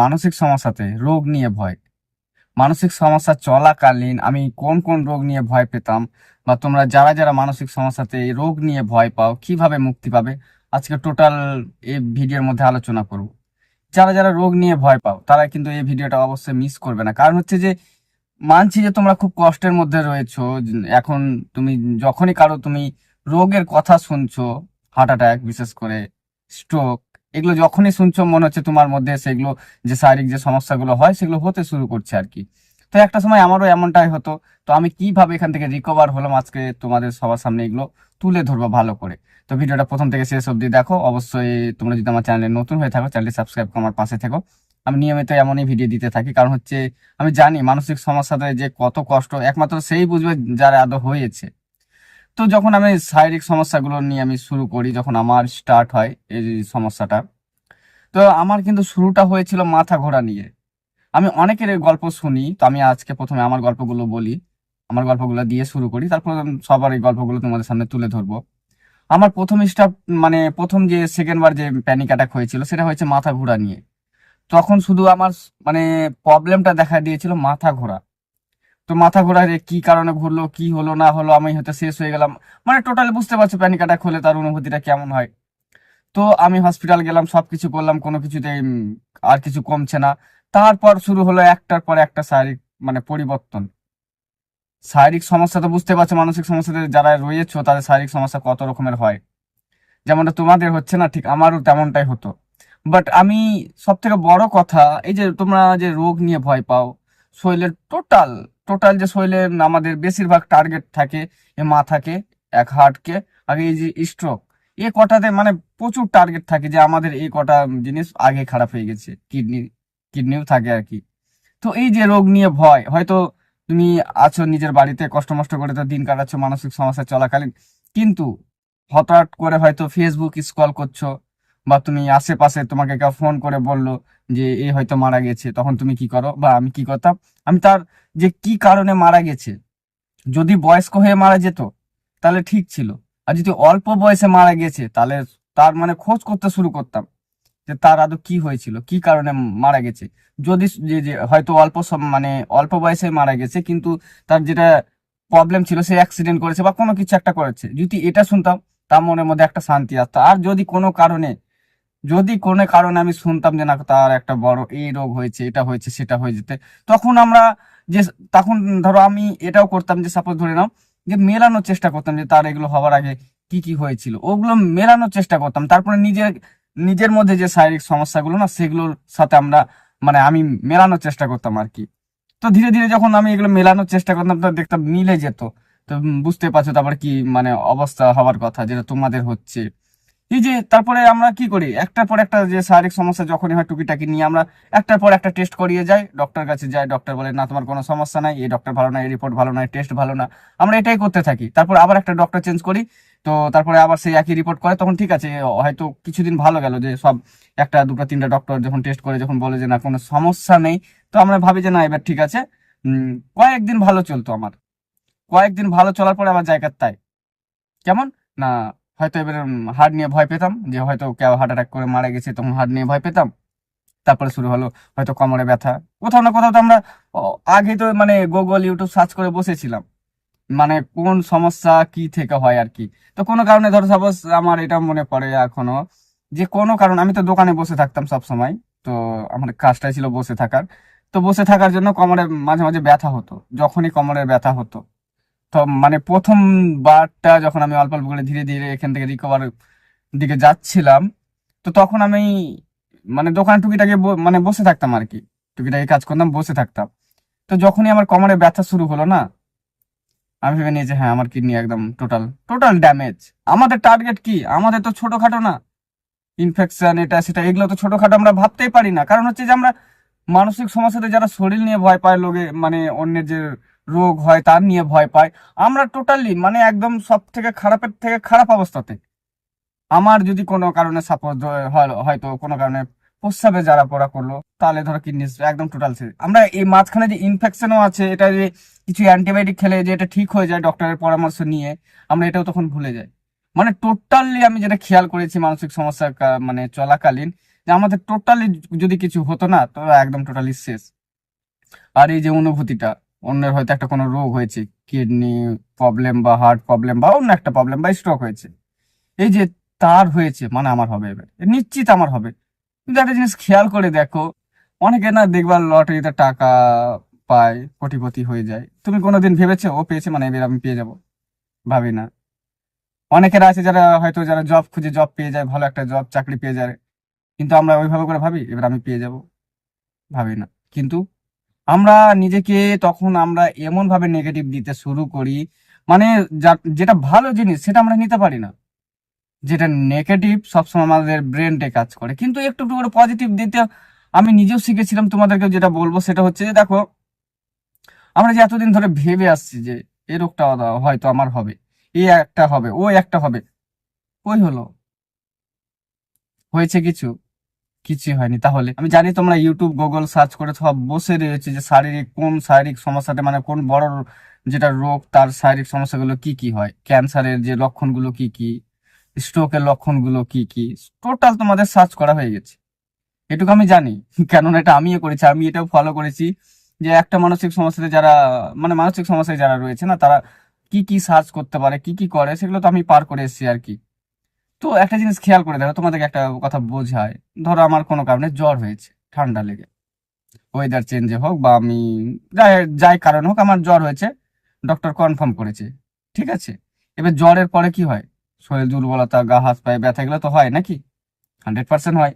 মানসিক সমস্যাতে রোগ নিয়ে ভয়। মানসিক সমস্যা চলাকালীন আমি কোন কোন রোগ নিয়ে ভয় পেতাম বা তোমরা যারা যারা মানসিক সমস্যাতে রোগ নিয়ে ভয় পাও, কীভাবে মুক্তি পাবে? আজকে টোটাল এই ভিডিওর মধ্যে আলোচনা করব। যারা যারা রোগ নিয়ে ভয় পাও, তারা কিন্তু এই ভিডিওটা অবশ্যই মিস করবে না। কারণ হচ্ছে যে, মানছি যে তোমরা খুব কষ্টের মধ্যে রয়েছো, এখন তুমি যখনই কারও তুমি রোগের কথা শুনছো হার্ট অ্যাটাক বিশেষ করে স্ট্রোক এগুলো যখনই শুনছো, মনে হচ্ছে তোমার মধ্যে সেগুলো যে শারীরিক যে সমস্যাগুলো হয়, সেগুলো হতে শুরু করছে আর কি। তো একটা সময় আমারও এমনটাই হতো। তো আমি কীভাবে এখান থেকে রিকভার হলাম আজকে তোমাদের সবার সামনে এগুলো তুলে ধরবো ভালো করে। তো ভিডিওটা প্রথম থেকে শেষ অবধি দেখো। অবশ্যই তোমরা যদি আমার চ্যানেলে নতুন হয়ে থাকো, চ্যানেলটি সাবস্ক্রাইব করে আমার পাশে থেকো। আমি নিয়মিত এমনই ভিডিও দিতে থাকি। কারণ হচ্ছে, আমি জানি মানসিক সমস্যাতে যে কত কষ্ট, একমাত্র সেই বুঝবে যারা আদৌ হয়েছে। তো যখন আমি শারীরিক সমস্যাগুলো নিয়ে আমি শুরু করি, যখন আমার স্টার্ট হয় এই সমস্যাটা, তো আমার কিন্তু শুরুটা হয়েছিল মাথা ঘোরা নিয়ে। আমি অনেকের গল্প শুনি, তো আমি আজকে প্রথমে আমার গল্পগুলো বলি, আমার গল্পগুলো দিয়ে শুরু করি, তারপর সবার এই গল্পগুলো তোমাদের সামনে তুলে ধরবো। আমার প্রথম স্টাপ মানে প্রথম যে সেকেন্ড বার যে প্যানিক অ্যাটাক হয়েছিল, সেটা হয়েছে মাথা ঘোরা নিয়ে। তখন শুধু আমার মানে প্রবলেমটা দেখা দিয়েছিল মাথা ঘোরা। তো মাথা ঘোরা যে কি কারণে ঘুরলো, কি হলো, না হলো, আমি হয়তো শেষ হয়ে গেলাম। মানে টোটালি বুঝতে পারছ প্যানিক অ্যাটাক হলে তার অনুভূতিটা কেমন হয়। তো আমি হসপিটাল গেলাম সব কিছু করলাম, কোনো কিছুতে আর কিছু কমছে না। তারপর শুরু হলো একটার পর একটা শারীরিক মানে পরিবর্তন। শারীরিক সমস্যা তো বুঝতে পারছ, মানসিক সমস্যাতে যারা রয়েছে, তাদের শারীরিক সমস্যা কত রকমের হয়। যেমনটা তোমাদের হচ্ছে না, ঠিক আমারও তেমনটাই হতো। বাট আমি সব থেকে বড় কথা, এই যে তোমরা যে রোগ নিয়ে ভয় পাও, শরীরের টোটাল টোটাল যে শরীরের আমাদের বেশিরভাগ টার্গেট থাকে, এ মাথাকে এক হার্টকে আগে এই যে স্ট্রোক এ কটাতে মানে প্রচুর টার্গেট থাকে যে আমাদের এই কটা জিনিস আগে খারাপ হয়ে গেছে কিডনি কিডনিও থাকে আর কি। তো এই যে রোগ নিয়ে ভয়, হয়তো তুমি আছো নিজের বাড়িতে, কষ্ট মষ্ট করে তো দিন কাটাচ্ছ, মানসিক সমস্যা চলাকালীন, কিন্তু হঠাৎ করে হয়তো ফেসবুক স্ক্রল করছ বা তুমি আশেপাশে তোমাকে কেউ ফোন করে বলল যে, এ হয়তো মারা গেছে, তখন তুমি কি করো? বা, আমি কি করতাম? আমি তার যে, কি কারণে মারা গেছে? যদি বয়স্ক হয়ে মারা যেত, তাহলে ঠিক ছিল। আর যদি অল্প বয়সে মারা গেছে, তাহলে তার মানে খোঁজ করতে শুরু করতাম যে, তার আদৌ কি হয়েছিল, কি কারণে মারা গেছে। যদি যে যে, হয়তো অল্প মানে অল্প বয়সে মারা গেছে, কিন্তু তার যেটা প্রবলেম ছিল, সে অ্যাক্সিডেন্ট করেছে বা কোনো কিছু একটা করেছে। যদি এটা শুনতাম, তার মনের মধ্যে একটা শান্তি আসতো। আর যদি কোনো কারণে যদি কোনো কারণে আমি শুনতাম যে না, তার একটা বড় এই রোগ হয়েছে, এটা হয়েছে, সেটা হয়ে যেতে, তখন আমরা যে, তখন ধরো আমি এটাও করতাম যে সাপোজ ধরে নাও যে, মেলানোর চেষ্টা করতাম যে, তার এগুলো হওয়ার আগে কি কি হয়েছিল। ওগুলো মেলানোর চেষ্টা করতাম। তারপরে নিজের নিজের মধ্যে যে শারীরিক সমস্যাগুলো না, সেগুলোর সাথে আমরা মানে আমি মেলানোর চেষ্টা করতাম আর কি। তো ধীরে ধীরে যখন আমি এগুলো মেলানোর চেষ্টা করতাম, তো দেখতাম মিলে যেত। তো বুঝতে পারছ তারপর কি মানে অবস্থা হওয়ার কথা, যেটা তোমাদের হচ্ছে। এই যে তারপরে আমরা কি করি? একটার পর একটা যে শারীরিক সমস্যা যখনই হয় টুকিটাকি নিয়ে আমরা একটার পর একটা টেস্ট করিয়ে যাই। ডক্টর কাছে যাই ডক্টর বলে, না, তোমার কোনো সমস্যা নাই, এই ডক্টর ভালো না, এই রিপোর্ট ভালো না টেস্ট ভালো না। আমরা এটাই করতে থাকি। তারপর আবার একটা ডক্টর চেঞ্জ করি। তো তারপরে আবার সেই একই রিপোর্ট করে। তখন ঠিক আছে, হয়তো কিছুদিন ভালো গেল যে সব একটা, দুটো, তিনটা ডক্টর যখন টেস্ট করে, যখন বলে যে, না, কোনো সমস্যা নেই। তো আমরা ভাবি যে, না, এবার ঠিক আছে। কয়েকদিন ভালো চলতো আমার। কয়েকদিন ভালো চলার পরে আবার জায়গার তাই। কেমন? না হয়তো এবার হার্ট নিয়ে ভয় পেতাম, যে হয়তো কেউ হার্ট অ্যাটাক করে মারা গেছে, তখন হার্ট নিয়ে ভয় পেতাম। তারপরে শুরু হলো হয়তো কোমরে ব্যথা। কোথাও না কোথাও তো আমরা আগে তো মানে গুগল ইউটিউব সার্চ করে বসেছিলাম। মানে কোন সমস্যা কি থেকে হয় আর কি। তো কোনো কারণে ধরো সাপোজ আমার এটা মনে পড়ে এখনও, যে কোনো কারণ, আমি তো দোকানে বসে থাকতাম সব সময় তো আমার কাজটাই ছিল বসে থাকার। তো বসে থাকার জন্য কোমরে মাঝে মাঝে ব্যথা হতো, যখনই কোমরে ব্যথা হতো। মানে প্রথম বারটা যখন আমি অল্প অল্প করে ধীরে ধীরে এখান থেকে রিকভার দিকে যাচ্ছিলাম, তো তখন আমি মানে দোকান টুকিটাকে মানে বসে থাকতাম আর কি। টুকিটাকে কাজ করতাম, বসে থাকতাম। তো যখনই আমার কোমরে ব্যথা শুরু হলো না, আমি ভেবে নিয়েছি হ্যাঁ আমার কিডনি একদম টোটাল টোটাল ড্যামেজ আমাদের টার্গেট কি? আমাদের তো ছোটখাটো না। ইনফেকশন এটা, সেটা, এগুলো তো ছোটখাটো আমরা ভাবতেই পারি না। কারণ হচ্ছে যে আমরা মানসিক সমস্যাতে যারা শরীর নিয়ে ভয় পায়, লোকে মানে অন্যের যে রোগ হয়, তার নিয়ে ভয় পায়। আমরা টোটালি মানে একদম সব থেকে খারাপের থেকে খারাপ অবস্থাতে। আমার যদি কোনো কারণে সাপোজ হয়তো কোনো কারণে প্রস্রাবে যারা পড়া করল, তাহলে ধরো কিডনি একদম টোটাল শেষ আমরা এই মাঝখানে যে ইনফেকশনও আছে, এটা যে কিছু অ্যান্টিবায়োটিক খেলে যে এটা ঠিক হয়ে যায় ডক্টরের পরামর্শ নিয়ে, আমরা এটাও তখন ভুলে যাই। মানে টোটালি আমি যেটা খেয়াল করেছি মানসিক সমস্যা মানে চলাকালীন, যে আমাদের টোটালি যদি কিছু হতো না, তো একদম টোটালি শেষ। আর এই যে অনুভূতিটা অন্যের হয়তো একটা কোনো রোগ হয়েছে, কিডনি প্রবলেম বা হার্ট প্রবলেম বা অন্য একটা প্রবলেম বা স্ট্রোক হয়েছে। এই যে তার হয়েছে মানে আমার হবে এবার। নিশ্চিত আমার হবে। কিন্তু একটা জিনিস খেয়াল করে দেখো, অনেকে না দেখবার লটারিতে টাকা পায়, কোটিপতি হয়ে যায়। তুমি কোনোদিন ভেবেছো, ও পেয়েছে মানে এবার আমি পেয়ে যাব ভাবি না। অনেকের আছে যারা হয়তো যারা জব খুঁজে জব পেয়ে যায়, ভালো একটা জব চাকরি পেয়ে যায়। কিন্তু আমরা ওইভাবে করে ভাবি, এবার আমি পেয়ে যাব ভাবি না। কিন্তু আমরা নিজেকে তখন আমরা এমন ভাবে নেগেটিভ দিতে শুরু করি মানে যেটা ভালো জিনিস সেটা আমরা নিতে পারি না। যেটা নেগেটিভ সবসময় আমাদের ব্রেনটে কাজ করে। কিন্তু একটু একটু করে পজিটিভ দিতে আমি নিজেও শিখেছিলাম তোমাদেরকে যেটা বলব সেটা হচ্ছে যে দেখো, আমরা যে এতদিন ধরে ভেবে আসছি যে এই রোগটা হয়তো আমার হবে এই একটা হবে, ও একটা হবে, ওই হলো। হয়েছে কিছু? কিছুই হয়নি। তাহলে আমি জানি তোমরা ইউটিউব গুগল সার্চ করে সব বসে রয়েছে যে শারীরিক কোন শারীরিক সমস্যাটা মানে কোন বড় যেটা রোগ তার শারীরিক সমস্যাগুলো কি কি হয়? ক্যান্সারের যে লক্ষণগুলো কি কি? স্ট্রোকের লক্ষণগুলো কি কি? টোটাল তোমাদের সার্চ করা হয়ে গেছে। এটুকু আমি জানি, কেননা এটা আমিও করেছি, আমি এটাও ফলো করেছি যে একটা মানসিক সমস্যাতে যারা মানে মানসিক সমস্যায় যারা রয়েছে না, তারা কি কি সার্চ করতে পারে, কি কি করে, সেগুলো তো আমি পার করে এসেছি আর কি। তো একটা জিনিস খেয়াল করে দেখো, তোমাদেরকে একটা কথা বোঝায় ধরো আমার কোনো কারণে জ্বর হয়েছে, ঠান্ডা লেগে। ওয়েদার চেঞ্জে হোক বা আমি যাই যাই কারণ হোক আমার জ্বর হয়েছে ডক্টর কনফার্ম করেছে, ঠিক আছে? এবার জ্বরের পরে কি হয়? শরীর দুর্বলতা, গা হাত পায়ে ব্যথা, এগুলো তো হয় নাকি? হান্ড্রেড পার্সেন্ট হয়।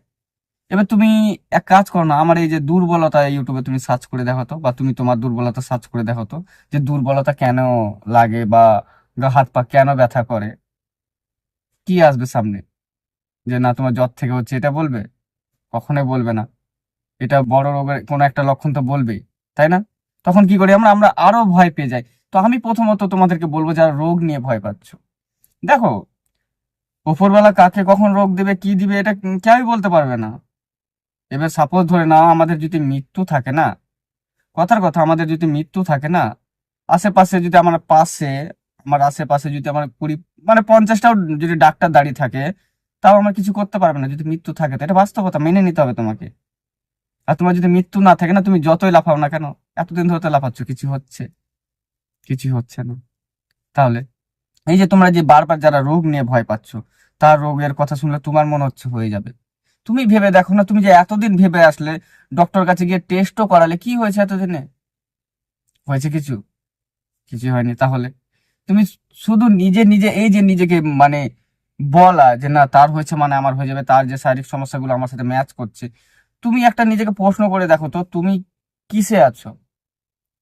এবার তুমি এক কাজ করো না, আমার এই যে দুর্বলতা ইউটিউবে তুমি সার্চ করে দেখো তো, বা তুমি তোমার দুর্বলতা সার্চ করে দেখো তো, যে দুর্বলতা কেন লাগে বা গা, হাত পা কেন ব্যথা করে কি আসবে সামনে? যে না, তোমার জ্বর থেকে হচ্ছে এটা বলবে? কখনোই বলবে না। এটা বড় রোগের কোনো একটা লক্ষণ তো বলবেই, তাই না? তখন কি করি আমরা? আমরা আরও ভয় পেয়ে যাই। তো আমি প্রথমত তোমাদেরকে বলব, যারা রোগ নিয়ে ভয় পাচ্ছ, দেখো ওপরবেলা কাকে কখন রোগ দেবে, কি দিবে, এটা কেউই বলতে পারবে না। এবার সাপোজ ধরে নাও, আমাদের যদি মৃত্যু থাকে না, কথার কথা, আমাদের যদি মৃত্যু থাকে না, আশেপাশে যদি আমার পাশে আমার আশেপাশে যদি আমার কুড়ি মানে পঞ্চাশটাও যদি ডাক্তার দাঁড়িয়ে থাকে, তাও আমার কিছু করতে পারবে না। যদি মৃত্যু থাকে, তো এটা বাস্তবতা, মেনে নিতে হবে তোমাকে। আর তোমার যদি মৃত্যু না থাকে না, তুমি যতই লাফাও না কেন, এতদিন ধরে তো লাফাচ্ছ, কিছু হচ্ছে। কিছু হচ্ছে না। তাহলে, এই যে তোমরা যে বারবার যারা রোগ নিয়ে ভয় পাচ্ছ, তার রোগের কথা শুনলে তোমার মনে হচ্ছে হয়ে যাবে। তুমি ভেবে দেখো না, তুমি যে এতদিন ভেবে আসলে ডক্টর কাছে গিয়ে টেস্টও করালে কি হয়েছে এতদিনে? হয়েছে কিছু? কিছু হয়নি। তাহলে তুমি শুধু নিজে নিজে, এই যে নিজেকে মানে বলা যে না, তার হয়েছে মানে আমার হয়ে যাবে, তার যে শারীরিক সমস্যাগুলো আমার সাথে ম্যাচ করছে, তুমি একটা নিজেকে প্রশ্ন করে দেখো তো, তুমি কিসে আছো?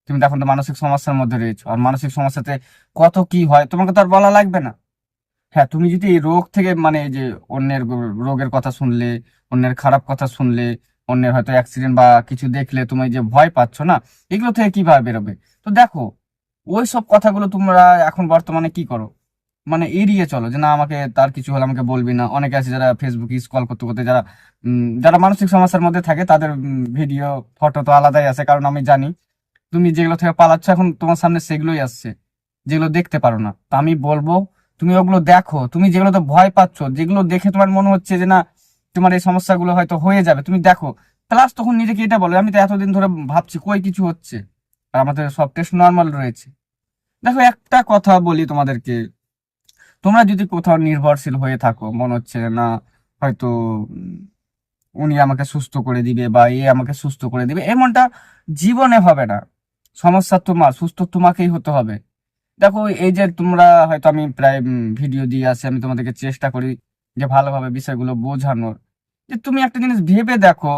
তুমি দেখো তো মানসিক সমস্যার মধ্যে রয়েছো, আর মানসিক সমস্যাতে কত কি হয়, তোমাকে তো আর বলা লাগবে না। হ্যাঁ তুমি যদি এই রোগ থেকে মানে যে অন্যের রোগের কথা শুনলে, অন্যের খারাপ কথা শুনলে, অন্যের হয়তো অ্যাক্সিডেন্ট বা কিছু দেখলে তুমি যে ভয় পাচ্ছ না, এগুলো থেকে কীভাবে বেরোবে? তো দেখো ওই সব কথাগুলো তোমরা এখন বর্তমানে কি করো? মানে এড়িয়ে চলো যে না, আমাকে তার কিছু হলে আমাকে বলবি না। অনেকে আছে যারা ফেসবুক স্ক্রল করতে করতে যারা যারা মানসিক সমস্যার মধ্যে থাকে, তাদের ভিডিও ফটো তো আলাদাই আছে। কারণ আমি জানি, তুমি যেগুলো থেকে পালাচ্ছ এখন তোমার সামনে সেগুলোই আসছে। যেগুলো দেখতে পারো না। তা আমি বলব, তুমি ওগুলো দেখো। তুমি যেগুলো তো ভয় পাচ্ছ, যেগুলো দেখে তোমার মনে হচ্ছে যে না, তোমার এই সমস্যাগুলো হয়তো হয়ে যাবে। তুমি দেখো। প্লাস তখন নিজেকে এটা বলো, আমি তো এতদিন ধরে ভাবছি কই কিছু হচ্ছে? আর আমাদের সব টেস্ট নর্মাল রয়েছে। দেখো, একটা কথা বলি তোমাদেরকে। তোমরা যদি কোথাও নির্ভরশীল হয়ে থাকো, মনে হচ্ছে না, হয়তো উনি আমাকে সুস্থ করে দিবে বা এ আমাকে সুস্থ করে দিবে, এমনটা জীবনে হবে না। সমস্যা তোমার, সুস্থ তোমাকেই হতে হবে। দেখো, এই যে তোমরা হয়তো আমি প্রায় ভিডিও দিয়ে আসি, আমি তোমাদেরকে চেষ্টা করি যে ভালোভাবে বিষয়গুলো বোঝানোর। যে তুমি একটা জিনিস ভেবে দেখো,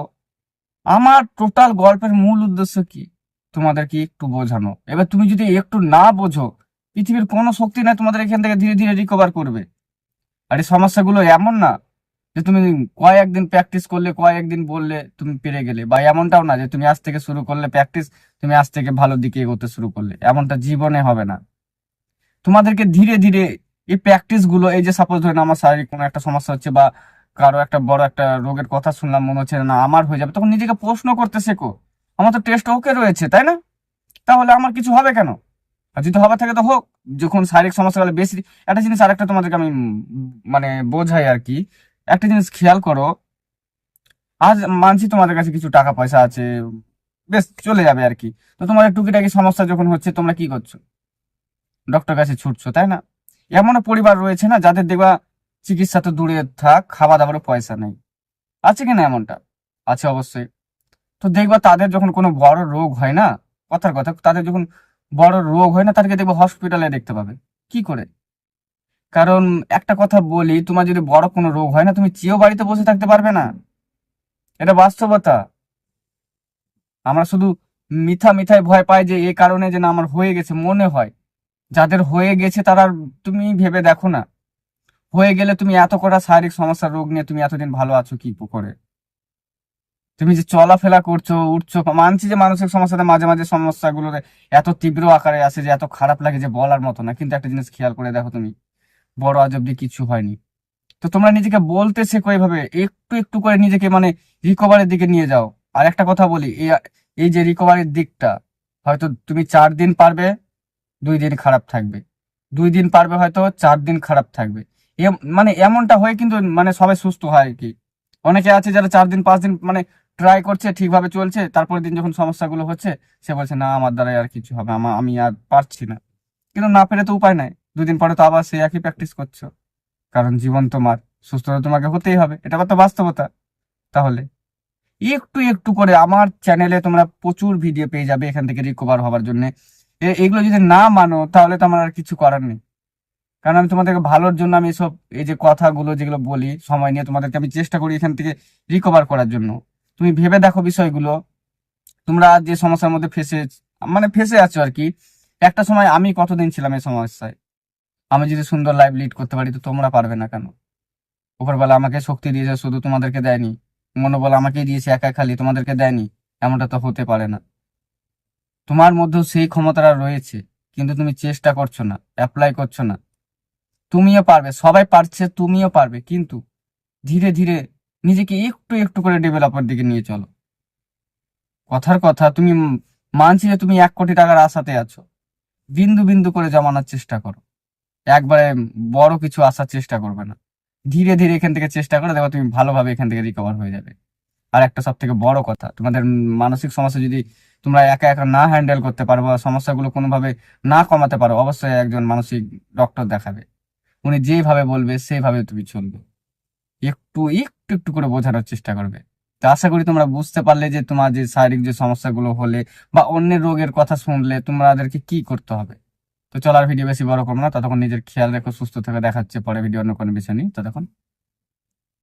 আমার টোটাল গল্পের মূল উদ্দেশ্য কি? তোমাদেরকে একটু বোঝানো। এবার তুমি যদি একটু না বোঝো, পৃথিবীর কোনো শক্তি নাই তোমাদের এখান থেকে ধীরে ধীরে রিকভার করবে। আর এই সমস্যাগুলো এমন না যে তুমি কয়েকদিন প্র্যাকটিস করলে, কয়েকদিন বললে তুমি পেরে গেলে, বা এমনটাও না যে তুমি আজ থেকে শুরু করলে প্র্যাকটিস তুমি আজ থেকে ভালো দিকে এগোতে শুরু করলে। এমনটা জীবনে হবে না। তোমাদেরকে ধীরে ধীরে এই প্র্যাকটিসগুলো, এই যে সাপোজ ধরেন আমার শারীরিক কোনো একটা সমস্যা হচ্ছে বা কারও একটা বড় একটা রোগের কথা শুনলাম, মনে হচ্ছে না, আমার হয়ে যাবে, তখন নিজেকে প্রশ্ন করতে শেখো। আমার তো টেস্ট ওকে রয়েছে, তাই না? তাহলে আমার কিছু হবে কেন? আর যদি হবে থাকে তো হোক, যখন শারীরিক সমস্যা হলে বেশি, একটা জিনিস আরেকটা তোমাদেরকে আমি মানে বোঝাই আর কি। একটা জিনিস খেয়াল করো, আজ মানছি তোমাদের কাছে কিছু টাকা পয়সা আছে, বেশ চলে যাবে আর কি। তো তোমাদের টুকিটাকি সমস্যা যখন হচ্ছে, তোমরা কি করছ? ডক্টর কাছে ছুটছো, তাই না? এমনও পরিবার রয়েছে না, যাদের দেখবা চিকিৎসা তো দূরে থাক খাওয়া দাওয়ারও পয়সা নেই। আছে কিনা এমনটা? আছে অবশ্যই। তো দেখবা তাদের যখন কোনো বড় রোগ হয় না, কথার কথা, তাদের যখন বড় রোগ হয় না, তাদেরকে দেখবে হসপিটালে দেখতে পাবে। কি করে? কারণ একটা কথা বলি, তোমার যদি বড় কোনো রোগ হয় না, তুমি চেয়েও বাড়িতে বসে থাকতে পারবে না। এটা বাস্তবতা। আমরা শুধু মিথা মিথায় ভয় পাই যে, এ কারণে যে না আমার হয়ে গেছে, মনে হয়। যাদের হয়ে গেছে, তারা তুমি ভেবে দেখো না। হয়ে গেলে তুমি এত কটা শারীরিক সমস্যার রোগ নিয়ে তুমি এতদিন ভালো আছো কি করে? তুমি যে চলাফেরা করছ, উঠছো, মানছি যে মানসিক সমস্যাতে মাঝে মাঝে সমস্যাগুলো এত তীব্র আকারে আসে যে, এত খারাপ লাগে যে বলার মতো না। কিন্তু একটা জিনিস খেয়াল করে দেখো তুমি, বড় আজ অব্দি কিছু হয়নি। তো তোমরা নিজেকে বলতে শেখো এইভাবে একটু একটু করে নিজেকে মানে রিকভারির দিকে নিয়ে যাও। আর একটা কথা বলি, এই যে রিকভারির দিকটা, হয়তো তুমি চার দিন পারবে, দুই দিন খারাপ থাকবে। দুই দিন পারবে হয়তো, চার দিন খারাপ থাকবে। মানে এমনটা হয়ে কিন্তু মানে সবাই সুস্থ হয় আর কি। অনেকে আছে যারা চার দিন, পাঁচ দিন মানে ট্রাই করছে, ঠিকভাবে চলছে, তারপরের দিন যখন সমস্যাগুলো হচ্ছে, সে বলছে, না, আমার দ্বারাই আর কিছু হবে, আমা- আমি আর পারছি না। কিন্তু না পেরে তো উপায় নাই। দুদিন পরে তো আবার সে একই প্র্যাকটিস করছ। কারণ জীবন তোমার, সুস্থতা তোমাকে হতেই হবে। এটা তো বাস্তবতা। তাহলে একটু একটু করে আমার চ্যানেলে তোমরা প্রচুর ভিডিও পেয়ে যাবে এখান থেকে রিকভার হওয়ার জন্য। এগুলো যদি না মানো, তাহলে তো আমার আর কিছু করার নেই। কারণ আমি তোমাদেরকে ভালোর জন্য আমি সব এই যে কথাগুলো যেগুলো বলি, সময় নিয়ে তোমাদেরকে আমি চেষ্টা করি এখান থেকে রিকভার করার জন্য। তুমি ভেবে দেখো বিষয়গুলো। তোমরা যে সমস্যার মধ্যে ফেসে মানে ফেসে আছো আর কি। একটা সময় আমি কতদিন ছিলাম এই সমস্যায়? আমি যদি সুন্দর লাইফ লিড করতে পারি, তো তোমরা পারবে না কেন? উপরবেলা আমাকে শক্তি দিয়েছে, শুধু তোমাদেরকে দেয়নি। মনোবল আমাকেই দিয়েছে, একা খালি তোমাদেরকে দেয়নি। এমনটা তো হতে পারে না। তোমার মধ্যেও সেই ক্ষমতাটা রয়েছে, কিন্তু তুমি চেষ্টা করছ না অ্যাপ্লাই করছ না। তুমিও পারবে, সবাই পারছে, তুমিও পারবে, কিন্তু ধীরে ধীরে নিজেকে একটু একটু করে ডেভেলপের দিকে নিয়ে চলো। কথার কথা, তুমি মানছি যে তুমি এক কোটি টাকার আশাতে আছো। বিন্দু বিন্দু করে জমানোর চেষ্টা করো। একবারে বড় কিছু আসার চেষ্টা করবে না। ধীরে ধীরে এখান থেকে চেষ্টা করে দেখো তুমি ভালোভাবে এখান থেকে রিকভার হয়ে যাবে। আর একটা সব থেকে বড় কথা, তোমাদের মানসিক সমস্যা যদি তোমরা একা একা না হ্যান্ডেল করতে পারো বা সমস্যাগুলো কোনোভাবে না কমাতে পারো, অবশ্যই একজন মানসিক ডক্টর দেখাবে। উনি যেভাবে বলবে সেইভাবে তুমি চলবে। একটু একটু একটু করে বোঝানোর চেষ্টা করবে। তো আশা করি তোমরা বুঝতে পারলে যে তোমার যে শারীরিক যে সমস্যাগুলো হলে বা অন্য রোগের কথা শুনলে তোমাদেরকে কি করতে হবে। তো চলার ভিডিও বেশি বড় করব না। ততক্ষণ নিজের খেয়াল রেখো, সুস্থ থেকে। দেখাচ্ছে পরে ভিডিও অন্য কোনো বিষয় নেই ততক্ষণ